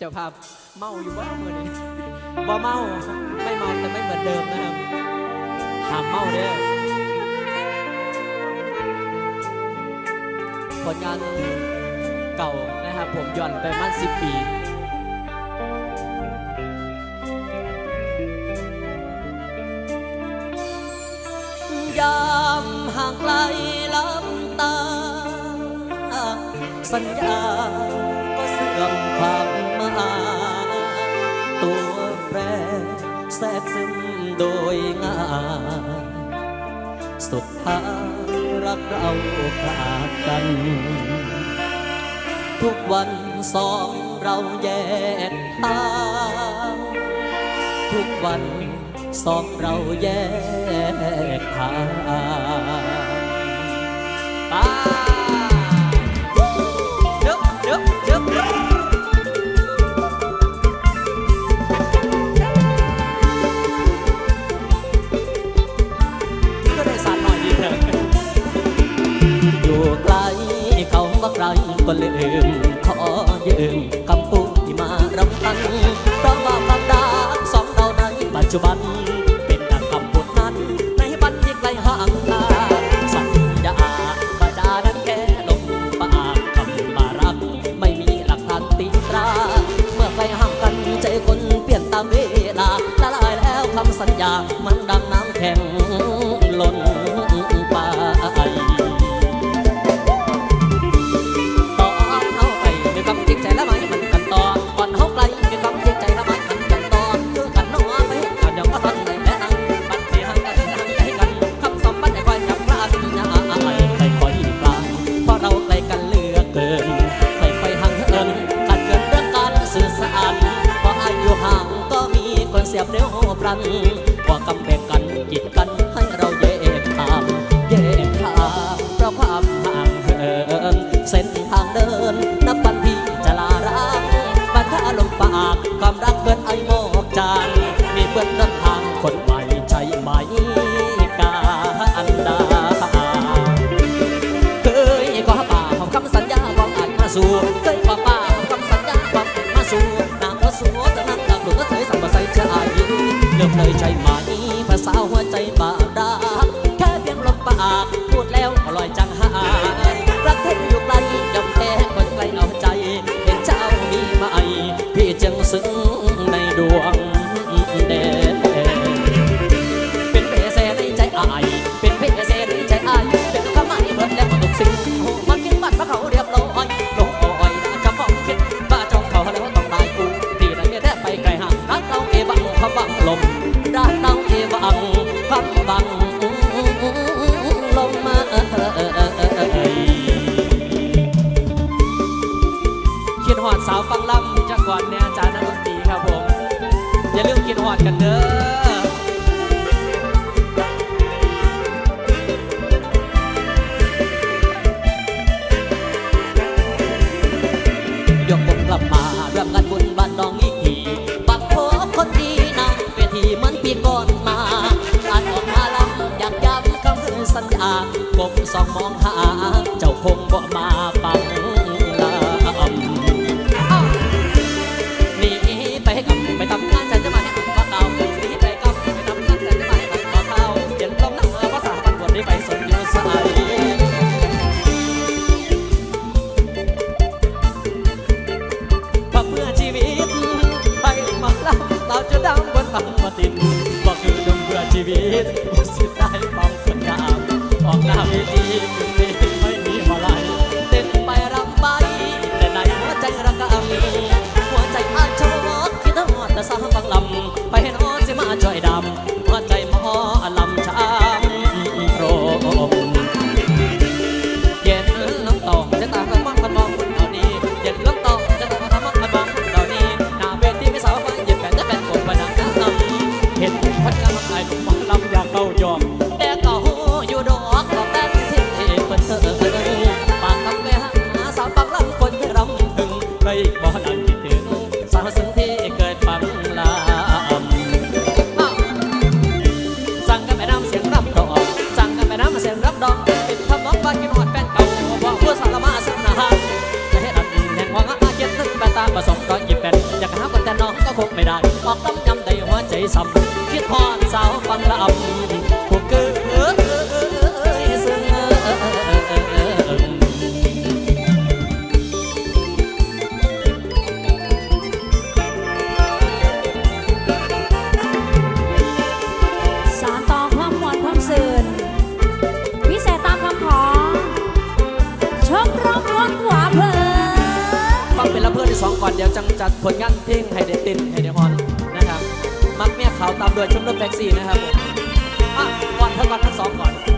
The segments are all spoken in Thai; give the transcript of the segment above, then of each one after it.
จ้าภาพเมาอยู่บ้าเมื่อนบ่าเมาไม่เมาแต่ไม่เหมือนเดิมนะครับหามเมาเด้อผลงานเก่านะครับผมย้อนไปมั่นสิบปียามห่างไกลลำตา สัญญาก็เสื่อมความ แทรกซึมโดยง่ายสุดท้ายรักเราขาดกัน ทุกวันสองเราแยกทางทุกวันสองเราแยกทางตา ก็ลืมขอยืมคำพูดที่มารำพันเพราะว่าความรักสองเราในปัจจุบัน ผมกลับมาเริ่มกันบุญบัานดองอีกทีปักโคคนดีนะเวทีเหมือนปีก่อนมาอาจออกมาลำอยากย้ำคำสัญญากมสองมองหา นะครับผมอะวันทั้งวันทั้งสองก่อน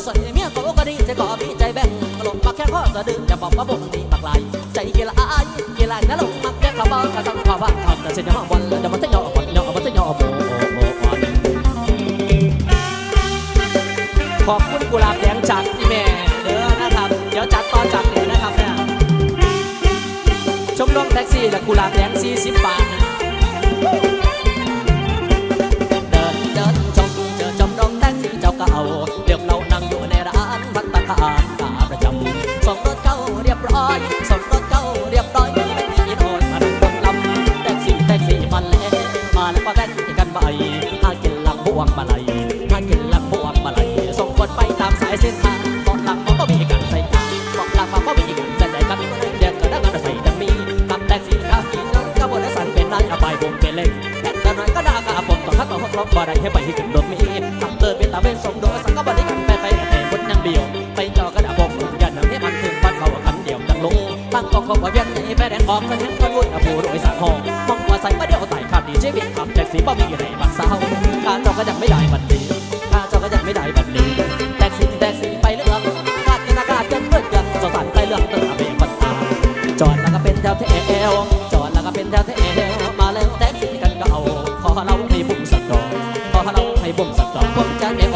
อสวยเมียสาวก็ดีใจก็มีใจแบ่งหลงปักแค่ข้อสะดือจะบอกว่าบ่งดีมากลายใจกล้าอายเกล้านะลงมาแค่ขบวนกระสังขวาทำแต่เสียงวันเดิมมันจะยอมยอมมันจะยอมขอบคุณกุหลาบแดงจากพี่แม่เด้อนะครับเดี๋ยวจัดตอจากนี้นะครับเนี่ยชมรมแท็กซี่และกุหลาบแดง40บาทนะ มาลัยถ้ากินลักพวกมาลัยส่งคนไปตามสายเส้นทางตอนหลังมันก็มีกันใส่ตาบอกหลังมันก็มีกันแต่ใจกันเดือดก็ได้างกันใส่ดัมมี่ทำแต่งสีคาฟีน้องกระบุญและสันเป็นนายอภัยผมเป็นเล่นแต่แต่น้อยก็ด่ากระผมต่อข้าต่อห้องร้องบารายให้ไปให้ถึงโดนมีทำเติร์นเป็นตาเป็นสมโดสังก็บ่ได้กันไปไปแต่คนยังเดียว ไปจอกระดาบผมยันให้มันถึงบ้านเขาคำเดียวตั้งลงตั้งกองขอว่าวียนให้แม่แดนออกก็เห็นคนวุ่นอภูรวยสารห้องมองว่าใส่มาเดียวใส่ขาดดีชีวิตทำแต่งสีบ่มีอะไรบ้าง ก็ยังไม่ได้บัตรีข้าเจ้าก็ยังไม่ได้บัตรีแตกสิแตกสิไปเรื่องกาดกันอากาศกันเพื่อนกันสสันไปเรื่องตระเวนบันตาจอดแล้วก็เป็นแถวแถวจอดแล้วก็เป็นแถวแถวมาแล้วแตกสินกันก็เอาขอเราให้บุ้มสักดอกขอเราให้บุ้มสักดอกผมจะเ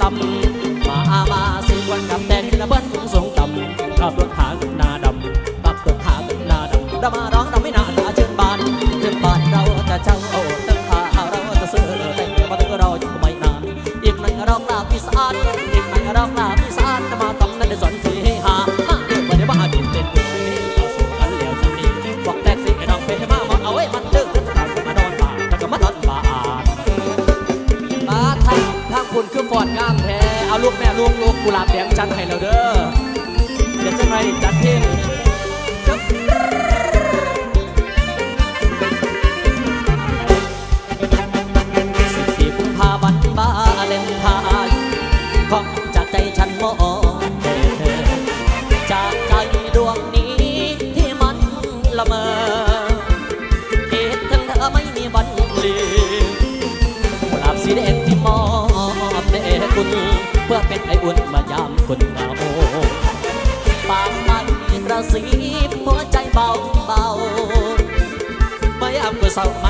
ลำ ลูกแม่ลูกลูกกุหลาบแดงจัดให้เราเด้อเดี๋ยวจะให้จัดเพลงสิบสี่กุมภาพันธ์บาเลนทน์ของ อยามคือเศร้า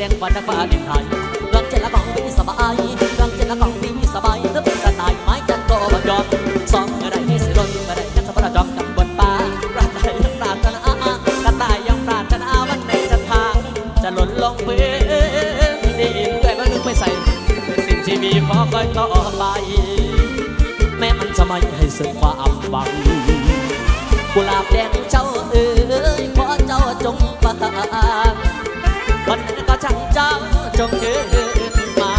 ดงวันนักฟ้าดินไทยลองเจ็ดละกองพี่สบายลองเจ็ดละกองพี่สบายเริ่มกระต่ายไม้จันก็บันยอมสองเมื่อไรให้สิรนเมื่อไรจะสบายจอมกับบนป่ากระต่ายยังปรารถนากระต่ายยังปรารถนาวันไหนจะทางจะหล่นลงพื้นดินด้วยว่านึกไม่ใส่เป็นสิ่งที่มีขอคอยต่อไป แม้มันจะไม่ให้สึกความหวังกุหลาบแดงเจ้าเอ๋ยขอเจ้าจงปานวัน จงคืนมา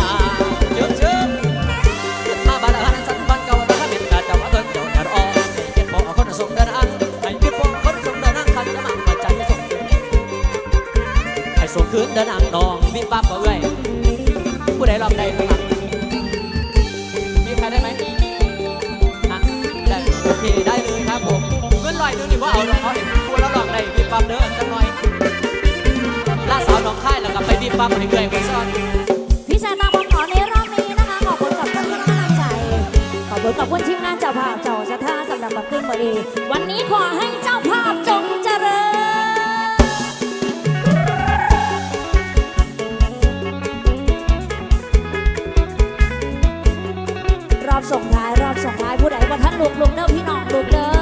เยอะเชิญขึ้นมาบ้านอาหารสันบ้านเก่าแล้วก็เป็นกาจ้าว่าเบิ่งเจ้าอย่ารอให้เก็บพอคนส่งเดินทางให้เก็บพอคนส่งเดินทางคันจะมาเปิดใจส่งให้ส่งคืนเดินทางนองวิบับเอ้ยผู้ใดลองได้ข้างหลังมีใครได้ไหมอะได้โอเคได้เลยครับผมเงินลอยนึงนี่ว่าเอาเราเขาเอง วก็ไปบีบปั๊มให้เกยไว้ซ่อนพี่ชายตามขอในรอบนี้นะคะ ขอบคุณกับทุกกำลังใจ ขอบคุณกับคุณทีมงานเจ้าภาพเจ้าชะท่าสำหรับบัตรขึ้นบดี วันนี้ขอให้เจ้าภาพจงเจริญรอบส่งท้ายรอบส่งท้ายผู้ใดว่าท่านลูกลุงเด้อพี่น้องลูกเด้อ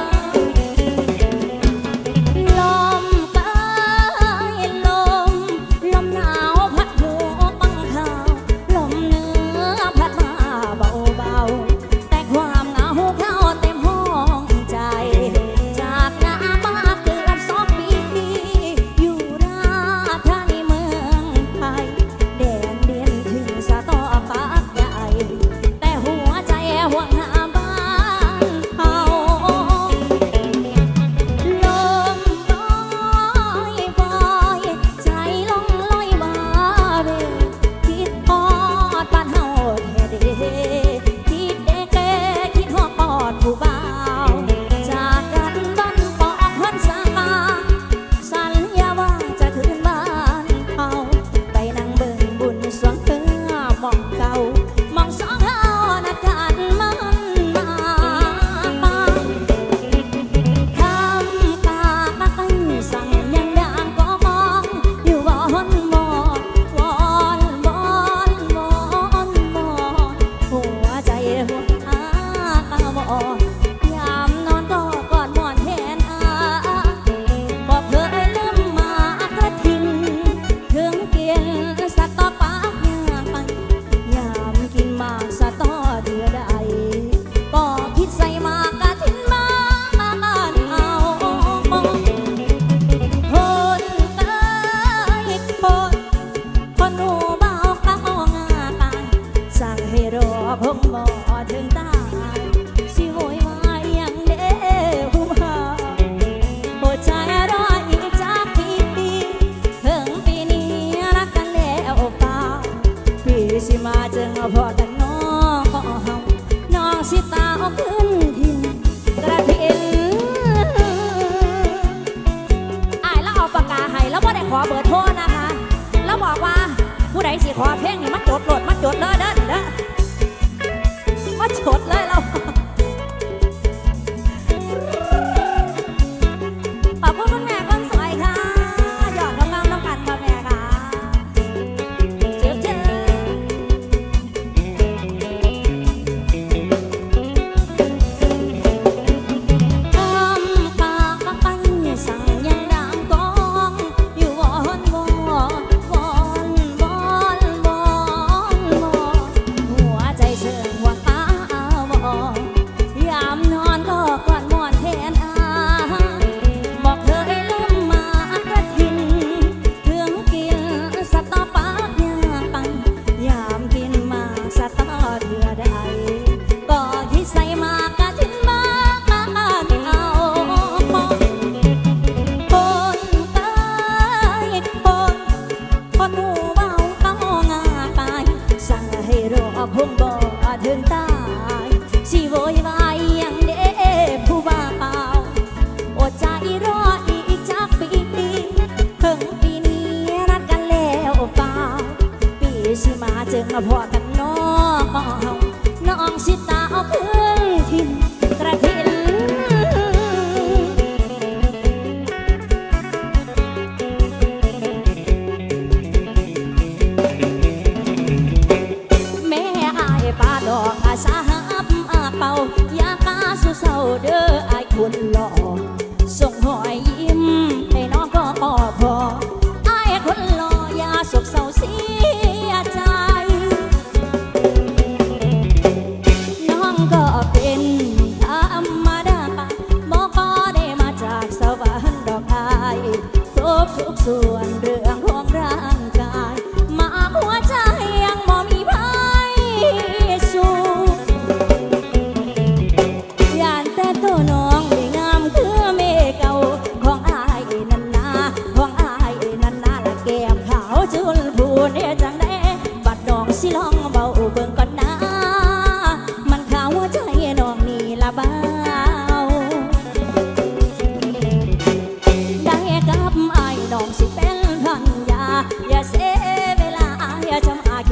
na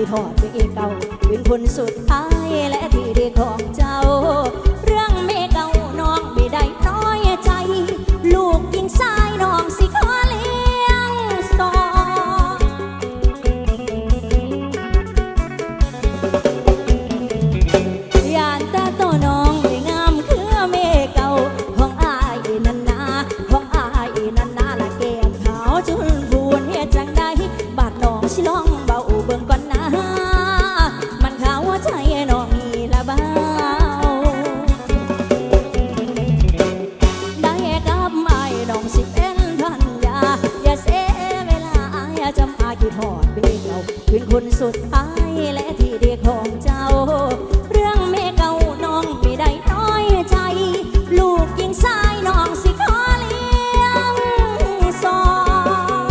ทอดด้วยเก่าเป็นผลสุดท้ายและที่ดีของเจ้า คืนคนสุดท้ายและที่เดียของเจ้า เรื่องแม่เก่าน้องไม่ได้น้อยใจ ลูกยิงสายน้องสิขอเลี้ยงสอง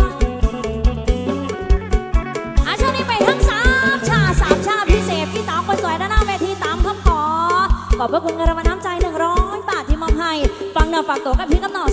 อาช่วงนี้ไปทั้งสามชาสามชาพิเศษพี่ต๋องคนสวยด้านหน้าเวทีตามคำขอขอบพระคุณกระมาน้ำใจหนึ่งร้อยบาทที่มอบให้ ฟังหน้าฝากตัวกับพี่กับน้อง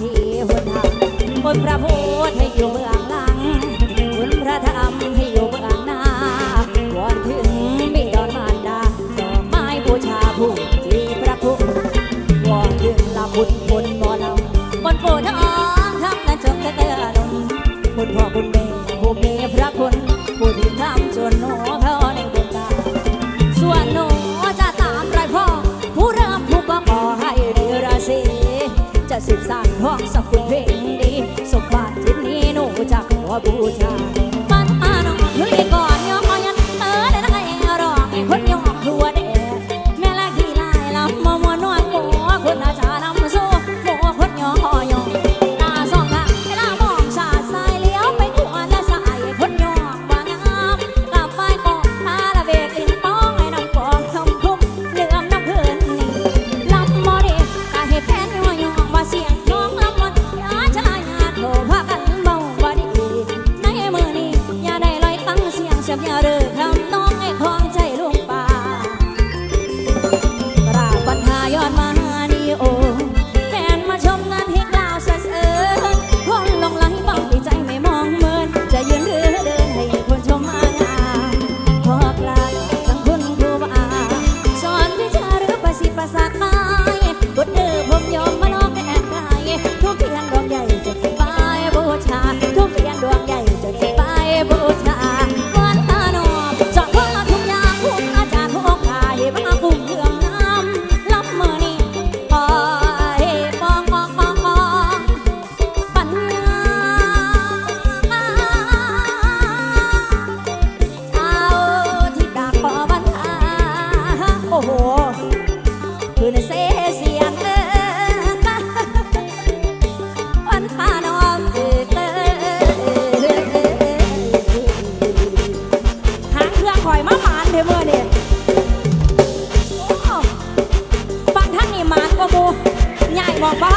ที่หนทางบนพระพุทธให้อยู่เบื้องหลังบนพระธรรมให้อยู่เบื้องหน้าวอนถึงมิดอนมารดาดอกไม้บูชาผู้มีพระคุณวอนถึงลาบุญบนบ่อนำบนโพธิ์ทองท้องนั้นจงเตือนลมบนพ่อบุญเมย์ผู้มีพระคุณ ของสกุลเพลงดีสบัติที่นี้หนูจักว่าบูชา เดี๋ยวเมื่เนี่ยฟังท่านนี่มากกว่าบูใหญ่บอกเปล่า